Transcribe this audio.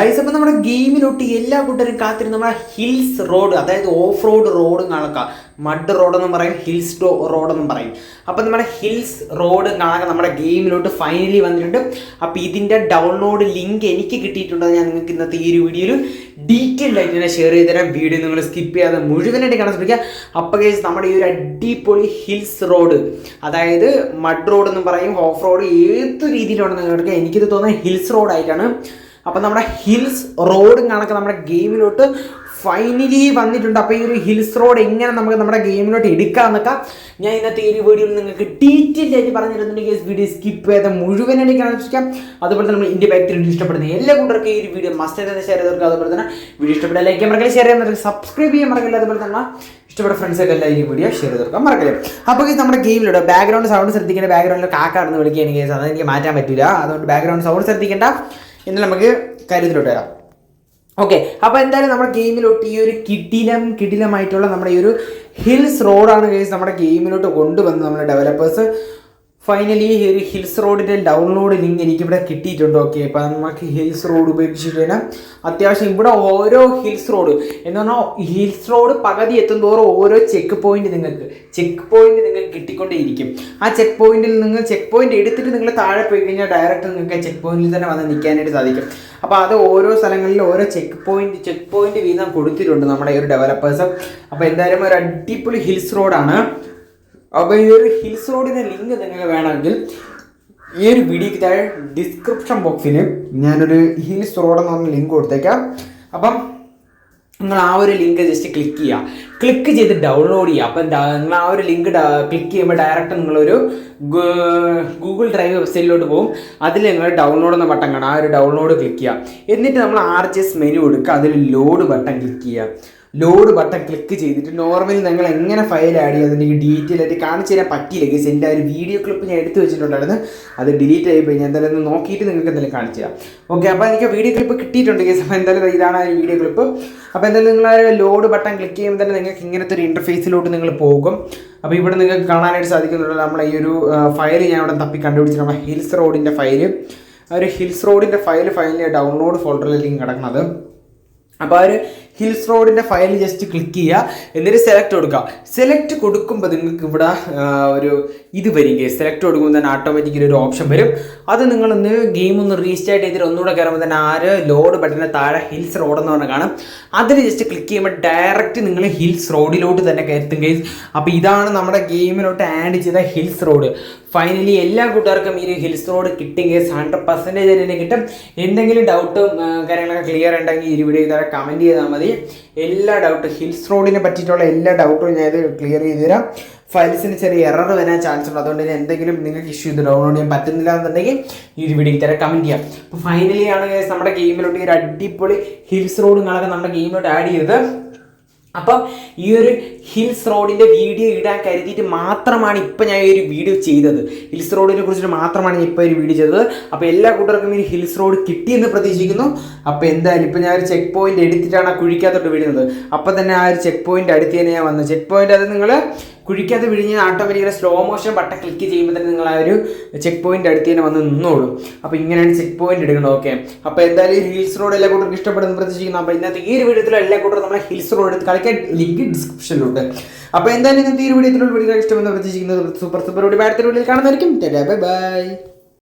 Guys അപ്പം നമ്മുടെ ഗെയിമിലോട്ട് എല്ലാ കൂട്ടരും കാത്തിരുന്ന നമ്മുടെ ഹിൽസ് റോഡ് അതായത് ഓഫ് റോഡ് റോഡ് കാണക്കാം മഡ് റോഡെന്നും പറയും ഹിൽസ് റോഡ് റോഡെന്നും പറയും. അപ്പം നമ്മുടെ ഹിൽസ് റോഡ് കാണാൻ നമ്മുടെ ഗെയിമിലോട്ട് ഫൈനലി വന്നിട്ടുണ്ട്. അപ്പോൾ ഇതിന്റെ ഡൗൺലോഡ് ലിങ്ക് എനിക്ക് കിട്ടിയിട്ടുണ്ട് അത് ഞാൻ നിങ്ങൾക്ക് ഇന്നത്തെ ഈ ഒരു വീഡിയോയിൽ ഡീറ്റെയിൽഡ് ആയിട്ട് ഞാൻ ഷെയർ ചെയ്ത് തരാം. വീഡിയോ നിങ്ങൾ സ്കിപ്പ് ചെയ്യാതെ മുഴുവനായിട്ട് കാണാൻ ശ്രമിക്കുക. അപ്പോൾ ഗൈസ് നമ്മുടെ ഈ ഒരു അടിപൊളി ഹിൽസ് റോഡ് അതായത് മഡ് റോഡ് എന്ന് പറയും ഓഫ് റോഡ് ഏത് രീതിയിലാണെന്ന് നിങ്ങൾക്ക് എനിക്കിത് തോന്നുന്നത് ഹിൽസ് റോഡ് ആയിട്ടാണ് അപ്പം നമ്മുടെ ഹിൽസ് റോഡും കണക്ക് നമ്മുടെ ഗെയിമിലോട്ട് ഫൈനലി വന്നിട്ടുണ്ട്. അപ്പോൾ ഈ ഒരു ഹിൽസ് റോഡ് എങ്ങനെ നമുക്ക് നമ്മുടെ ഗെയിമിലോട്ട് എടുക്കാമെന്നൊക്കെ ഞാൻ ഇന്നത്തെ ഈ ഒരു വീഡിയോയിൽ നിങ്ങൾക്ക് ഡീറ്റെയിൽ ആയിട്ട് പറഞ്ഞിരുന്നുണ്ടെങ്കിൽ വീഡിയോ സ്കിപ്പ് ചെയ്ത് മുഴുവനായിട്ട് കാണാൻ ശ്രമിക്കാം അതുപോലെ തന്നെ നമ്മൾ ഇന്ത്യ ബാക്ടറി ഇഷ്ടപ്പെടുന്ന എല്ലാ കൂട്ടർക്കും ഈ ഒരു വീഡിയോ മസ്റ്റ് തന്നെ ഷെയർ ചെയ്തവർക്ക് അതുപോലെ തന്നെ വീഡിയോ ഇഷ്ടപ്പെട്ട ലൈക്ക് ചെയ്യാൻ മറക്കില്ല ഷെയർ ചെയ്യാൻ മറക്കില്ല സബ്സ്ക്രൈബ് ചെയ്യാൻ മറക്കില്ല അതുപോലെ തന്നെ ഇഷ്ടപ്പെട്ട ഫ്രണ്ട്സൊക്കെ എല്ലാം ഈ വീഡിയോ ഷെയർ ചെയ്തെടുക്കാൻ മറക്കില്ല. അപ്പോൾ ഈ നമ്മുടെ ഗെയിമിലൂടെ ബാക്ക്ഗ്രൗണ്ട് സൗണ്ട് ശ്രദ്ധിക്കേണ്ട ബാക്ക്ഗ്രൗണ്ടിൽ കാക്കാണെന്ന് വിളിക്കുകയാണ് കേസ് അതെനിക്ക് മാറ്റാൻ പറ്റില്ല അതുകൊണ്ട് ബാക്ക്ഗ്രൗണ്ട് സൗണ്ട് ശ്രദ്ധിക്കേണ്ട. എന്നാൽ നമുക്ക് കാര്യത്തിലോട്ട് വരാം. ഓക്കെ അപ്പോൾ എന്തായാലും നമ്മുടെ ഗെയിമിലോട്ട് ഈ ഒരു കിടിലം കിടിലമായിട്ടുള്ള നമ്മുടെ ഈ ഒരു ഹിൽസ് റോഡാണ് കേസ് നമ്മുടെ ഗെയിമിലോട്ട് കൊണ്ടുവന്ന് നമ്മുടെ ഡെവലപ്പേഴ്സ് ഫൈനലി ഒരു ഹിൽസ് റോഡിന്റെ ഡൗൺലോഡ് ലിങ്ക് എനിക്കിവിടെ കിട്ടിയിട്ടുണ്ട് ഓക്കെ അപ്പോൾ നമുക്ക് ഹിൽസ് റോഡ് ഉപയോഗിച്ചിട്ട് തന്നെ അത്യാവശ്യം ഇവിടെ ഓരോ ഹിൽസ് റോഡ് എന്ന് പറഞ്ഞാൽ ഹിൽസ് റോഡ് പകുതി എത്തുന്തോറും ഓരോ ചെക്ക് പോയിന്റ് നിങ്ങൾക്ക് ചെക്ക് പോയിന്റ് നിങ്ങൾക്ക് കിട്ടിക്കൊണ്ടേയിരിക്കും. ആ ചെക്ക് പോയിന്റിൽ നിങ്ങൾ ചെക്ക് പോയിന്റ് എടുത്തിട്ട് നിങ്ങൾ താഴെ പോയി കഴിഞ്ഞാൽ ഡയറക്റ്റ് നിങ്ങൾക്ക് ചെക്ക് പോയിന്റിൽ തന്നെ വന്ന് നിൽക്കാനായിട്ട് സാധിക്കും. അപ്പോൾ അത് ഓരോ സ്ഥലങ്ങളിലും ഓരോ ചെക്ക് പോയിന്റ് ചെക്ക് പോയിന്റ് വീതം കൊടുത്തിട്ടുണ്ട് നമ്മുടെ ഈ ഒരു ഡെവലപ്പേഴ്സ് അപ്പോൾ എന്തായാലും ഒരു അടിപൊളി ഹിൽസ് റോഡാണ് അപ്പോൾ ഈ ഒരു ഹിൽസ് റോഡിന്റെ ലിങ്ക് നിങ്ങൾ വേണമെങ്കിൽ ഈ ഒരു വീഡിയോക്ക് താഴെ ഡിസ്ക്രിപ്ഷൻ ബോക്സിന് ഞാനൊരു ഹിൽസ് റോഡ് എന്ന് പറഞ്ഞ ലിങ്ക് കൊടുത്തേക്കാം. അപ്പം നിങ്ങൾ ആ ഒരു ലിങ്ക് ജസ്റ്റ് ക്ലിക്ക് ചെയ്യുക ക്ലിക്ക് ചെയ്ത് ഡൗൺലോഡ് ചെയ്യുക അപ്പം നിങ്ങൾ ആ ഒരു ലിങ്ക് ക്ലിക്ക് ചെയ്യുമ്പോൾ ഡയറക്റ്റ് നിങ്ങളൊരു ഗൂഗിൾ ഡ്രൈവ് വെബ്സൈറ്റിലോട്ട് പോകും അതിൽ നിങ്ങൾ ഡൗൺലോഡ് എന്ന ബട്ടൺ കാണാം. ആ ഒരു ഡൗൺലോഡ് ക്ലിക്ക് ചെയ്യുക എന്നിട്ട് നമ്മൾ ആർ ജി എസ് മെനു എടുക്കുക. അതിൽ ലോഡ് ബട്ടൺ ക്ലിക്ക് ചെയ്യുക ലോഡ് ബട്ടൺ ക്ലിക്ക് ചെയ്തിട്ട് നോർമലി നിങ്ങൾ എങ്ങനെ ഫയൽ ആഡ് ചെയ്യുക അതിന്റെ ഡീറ്റെയിൽ ആയിട്ട് കാണിച്ചു തരാൻ പറ്റിയില്ല. ഗേസ് എന്റെ ആ ഒരു വീഡിയോ ക്ലിപ്പ് ഞാൻ എടുത്ത് വെച്ചിട്ടുണ്ടായിരുന്നു. അത് ഡിലീറ്റ് ആയി പോയി. ഞാൻ എന്തായാലും ഒന്ന് നോക്കിയിട്ട് നിങ്ങൾക്ക് എന്തായാലും കാണിച്ചു തരാം. ഓക്കെ അപ്പോൾ എനിക്ക് വീഡിയോ ക്ലിപ്പ് കിട്ടിയിട്ടുണ്ട് ഗേസ് അപ്പോൾ എന്തായാലും ഇതാണ് ആ വീഡിയോ ക്ലിപ്പ് അപ്പോൾ എന്തായാലും നിങ്ങൾ ആ ലോഡ് ബട്ടൺ ക്ലിക്ക് ചെയ്യുമ്പോൾ തന്നെ നിങ്ങൾക്ക് ഇങ്ങനത്തെ ഒരു ഇന്റർഫേസിലോട്ട് നിങ്ങൾ പോകും. അപ്പോൾ ഇവിടെ നിങ്ങൾക്ക് കാണാനായിട്ട് സാധിക്കുന്നുണ്ടല്ലോ നമ്മളെ ഈ ഒരു ഫയൽ ഞാൻ ഇവിടെ തപ്പി കണ്ടുപിടിച്ചിട്ട് നമ്മുടെ ഹിൽസ് റോഡിന്റെ ഫയൽ ഒരു ഹിൽസ് റോഡിന്റെ ഫയൽ ഫയലിന്റെ ഡൗൺലോഡ് ഫോൾഡറിലേക്ക് കിടക്കുന്നത്. അപ്പോൾ ആ ഒരു ഹിൽസ് റോഡിന്റെ ഫയൽ ജസ്റ്റ് ക്ലിക്ക് ചെയ്യുക എന്നിട്ട് സെലക്ട് കൊടുക്കുക. സെലക്ട് കൊടുക്കുമ്പോൾ നിങ്ങൾക്ക് ഇവിടെ ഒരു ഇത് വരും സെലക്ട് കൊടുക്കുമ്പോൾ തന്നെ ഓട്ടോമാറ്റിക്കലി ഒരു ഓപ്ഷൻ വരും. അത് നിങ്ങളൊന്ന് ഗെയിം ഒന്ന് റീസ്റ്റാർട്ട് ചെയ്തിട്ട് ഒന്നുകൂടെ കയറുമ്പോൾ തന്നെ ആര് ലോഡ് ബട്ടന്റെ താഴെ ഹിൽസ് റോഡ് എന്ന് പറഞ്ഞാൽ കാണാം. അതിൽ ജസ്റ്റ് ക്ലിക്ക് ചെയ്യുമ്പോൾ ഡയറക്റ്റ് നിങ്ങൾ ഹിൽസ് റോഡിലോട്ട് തന്നെ കയറ്റും കേസ് അപ്പോൾ ഇതാണ് നമ്മുടെ ഗെയിമിലോട്ട് ആഡ് ചെയ്ത ഹിൽസ് റോഡ്. ഫൈനലി എല്ലാ കൂട്ടുകാർക്കും ഈ ഹിൽസ് റോഡ് കിട്ടും കേസ് ഹൺഡ്രഡ് പെർസെന്റേജ് തന്നെ കിട്ടും. എന്തെങ്കിലും ഡൗട്ടും കാര്യങ്ങളൊക്കെ ക്ലിയർ ഉണ്ടെങ്കിൽ ഈ വീഡിയോ ഇതാ കമന്റ് ചെയ്താൽ മതി. എല്ലാ ഡൗട്ടും ഹിൽസ് റോഡിനെ പറ്റിയിട്ടുള്ള എല്ലാ ഡൗട്ടും ഞാൻ ഇത് ക്ലിയർ ചെയ്ത് തരാം. ഫയൽസിന് ചെറിയ എറർ വരാൻ ചാൻസ് ഉണ്ട്. അതുകൊണ്ട് തന്നെ എന്തെങ്കിലും നിങ്ങൾക്ക് ഇഷ്യൂ ഇത് ഡൗൺലോഡ് ചെയ്യാൻ പറ്റുന്നില്ല എന്നുണ്ടെങ്കിൽ ഈ ഒരു വീഡിയോ തരാം കമന്റ് ചെയ്യാം. അപ്പോൾ ഫൈനലി ആണ് നമ്മുടെ ഗെയിമിലോട്ട് ഈ ഒരു അടിപൊളി ഹിൽസ് റോഡും നമ്മുടെ ഗെയിമിലോട്ട് ആഡ് ചെയ്തത്. അപ്പം ഈ ഒരു ഹിൽസ് റോഡിന്റെ വീഡിയോ ഇടാൻ കരുതിയിട്ട് മാത്രമാണ് ഇപ്പം ഞാൻ ഈ ഒരു വീഡിയോ ചെയ്തത്. ഹിൽസ് റോഡിനെ കുറിച്ചിട്ട് മാത്രമാണ് ഞാൻ ഇപ്പോൾ ഒരു വീഡിയോ ചെയ്തത്. അപ്പോൾ എല്ലാ കൂട്ടർക്കും ഈ ഹിൽസ് റോഡ് കിട്ടിയെന്ന് പ്രതീക്ഷിക്കുന്നു. അപ്പോൾ എന്തായാലും ഇപ്പം ഞാൻ ഒരു ചെക്ക് പോയിന്റ് എടുത്തിട്ടാണ് ആ കുഴിക്കകത്തോട്ട് വീഴുന്നത്. അപ്പം തന്നെ ആ ഒരു ചെക്ക് പോയിന്റ് അടുത്ത് തന്നെ ഞാൻ വന്നത്. ചെക്ക് പോയിന്റ് അത് നിങ്ങൾ കുഴിക്കാത്ത വിഴിഞ്ഞ് automatically slow motion button click ചെയ്യുമ്പോൾ തന്നെ നിങ്ങൾ ആ ഒരു ചെക്ക് പോയിന്റ് അടുത്ത് തന്നെ വന്ന് നിന്നോളൂ. അപ്പോൾ ഇങ്ങനെയാണ് ചെക്ക് പോയിന്റ് എടുക്കുന്നത്. ഓക്കെ അപ്പോൾ എന്തായാലും ഹിൽസ് റോഡ് എല്ലാ കൂട്ടർക്കും ഇഷ്ടപ്പെടുന്നു പ്രതീക്ഷിക്കുന്നു. അപ്പോൾ ഇന്നത്തെ ഈ ഒരു വീഡിയോത്തിൽ എല്ലാ കൂട്ടരും നമ്മളെ ഹിൽസ് റോഡ് എടുത്ത് കളിക്കാൻ ലിങ്ക് ഡിസ്ക്രിപ്ഷനിലുണ്ട്. അപ്പോൾ എന്തായാലും ഇന്നത്തെ ഈ ഒരു വീഡിയോത്തിലുള്ള വീഡിയോ ഇഷ്ടമെന്ന് പ്രതീക്ഷിക്കുന്നത് സൂപ്പർ സൂപ്പർ. വീഡിയോ അടുത്ത വീഡിയോയിൽ കാണുന്നതായിരിക്കും. Bye bye.